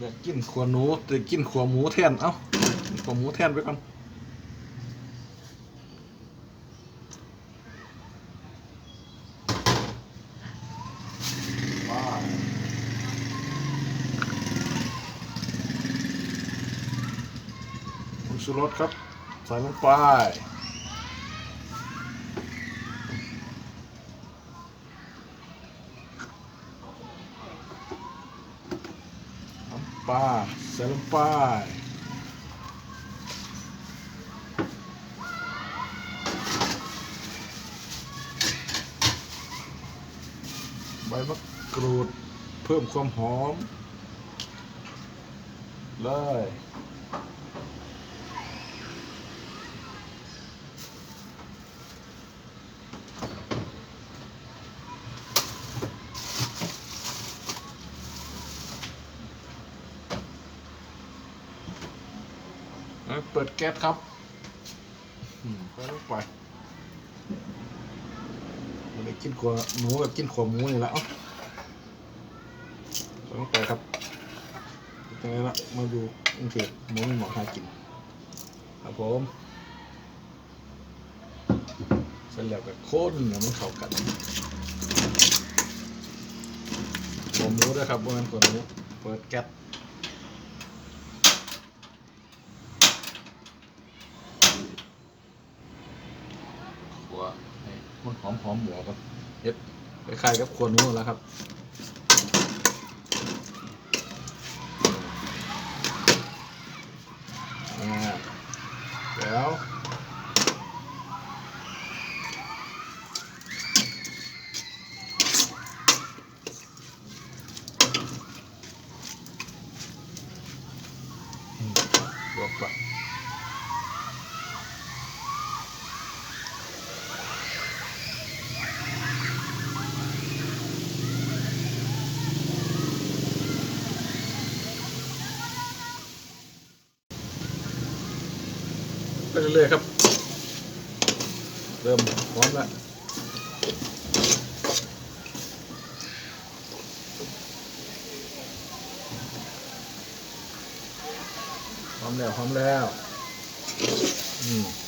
อยากกินขัวหนูแต่กินขัวหมูแทนเอ้าขัวหมูแทนไปก่อนว้าวผงชูรสครับ ใส่ลงไป ปลาใส่ลงไปใบมะกรูดเพิ่มความหอม เลย เปิดแก๊สครับอืมก็ลงไปมันได้กินขวหนูกับกินขวหมูนี่และเอ้าใส่ลงไปครับยังไงละมาดูโอเคหมูมีหมอหากิน ครับผมเสร็จแล้วก็โค้นให้มันเข้ากันขวหมูด้วยครับว่างั้นขวหมูเปิดแก๊ส ขัวใหอมหอมหมูครับเอฟคล้ายๆกับขัวนู้นแล้วครับอ่าแล้วอืมลวกก่อน ไป เรื่อยๆครับ เริ่มพร้อมแล้วพร้อมแล้วพร้อมแล้ว อืม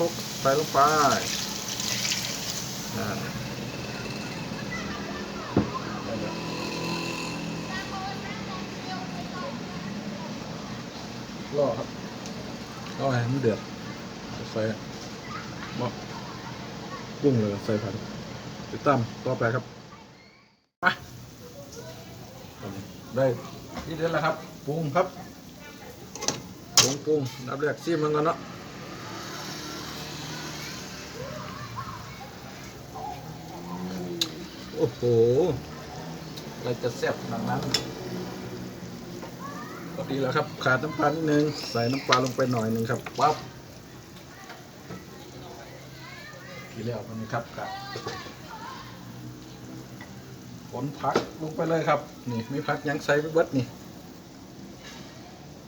น้ำล้างคกใส่ลงไปรอครับรอให้มันเดือดใส่หม้อปรุงเลยใส่ผักติดตามต่อไปครับไปได้ที่เด็ดแล้วครับปรุงครับปรุงปรุงนับแรกซีมันกันเนาะ โอ้โหอะไรจะแซ่บขนาดนั้นก็ดีแล้วครับ ขาดน้ำปลานิดนึง ใส่น้ำปลาลงไปหน่อยหนึ่งครับปั๊บทีแล้วมันนี้ครับครับผลผักลงไปเลยครับ นี่มีผักยังใส่ไปเบิดนี่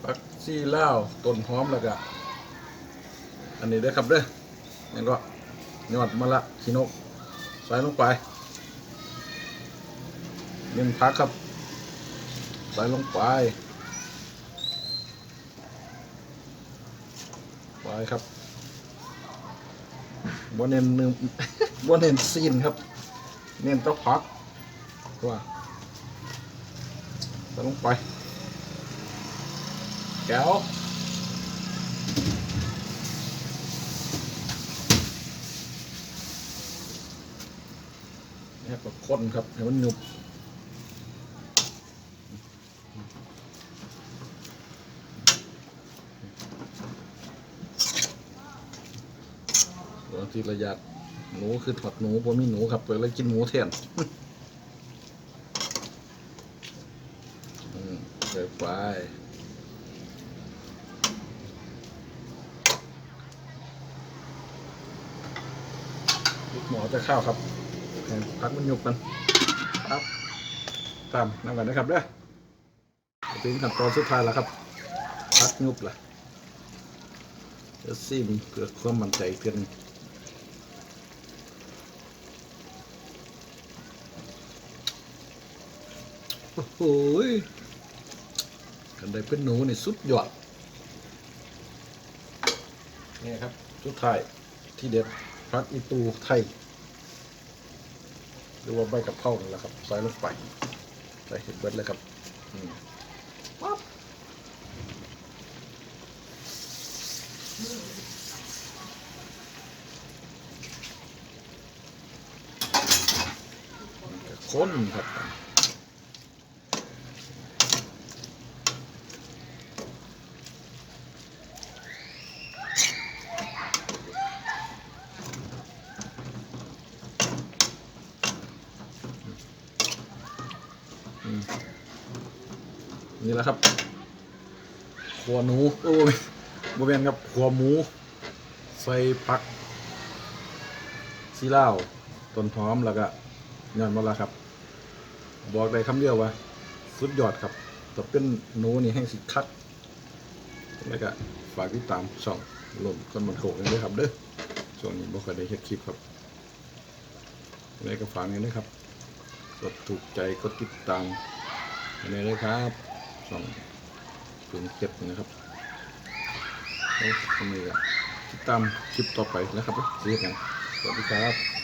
ผักซี่เล่าต้นหอมแล้วก็อันนี้ด้อครับเด้อนี่ก็ยอดมะละขีนก ใส่ลงไป เน้นพักครับ ใส่ลงไป ไปครับบนเน้นนึ่งบนเน้นซีนครับ เน้นต้องพักว่าใส่ลงไป แก้วนี่ยก็คนครับให้มันหนุบ จิระยะหนูคือถอดหนูผมมีหนูครับไปแล้วกินหมูแทนเดี๋ยวไปหมอจะข้าวครับพักมันหยุกกันครับตามนั่งกันนะครับเด้อถึงขั้นตอนสุดท้ายแล้วครับพักยุบละจะซีมเกิดความมั่นใจเพียง โอ้โหยกันได้เป็นหนูนี่สุดยอดนี่ครับสุดท้ายที่เด็ดพักอีตูไทยหรือว่าใบกับเพรานั่นแหละครับใส่ลงไปใส่เห็ดเบิดเลยครับอืมปั๊บมันก็ข้นครับ นี่แหละครับขัวหนูโอ้ยบะเวนครับขัวหมู ใส่ผักซีลาต้นหอมแล้วก็ย้อนมาละครับ บอกได้คำเดียวว่า สุดยอดครับแต่เป็นหนูนี่แห้งสิคักแล้วก็ฝากติดตามช่องลมคนมันโขกกันด้วยครับเด้อช่วงนี้บ่ค่อยได้เฮ็ดคลิปครับยังไงก็ฝากนี้นะครับกดถูกใจกดติดตาม ยังไงเลยครับสองถึงเก็บนะครับแล้วทำไมอะติดตามคลิปต่อไปนะครับเสียกันสวัสดีครับ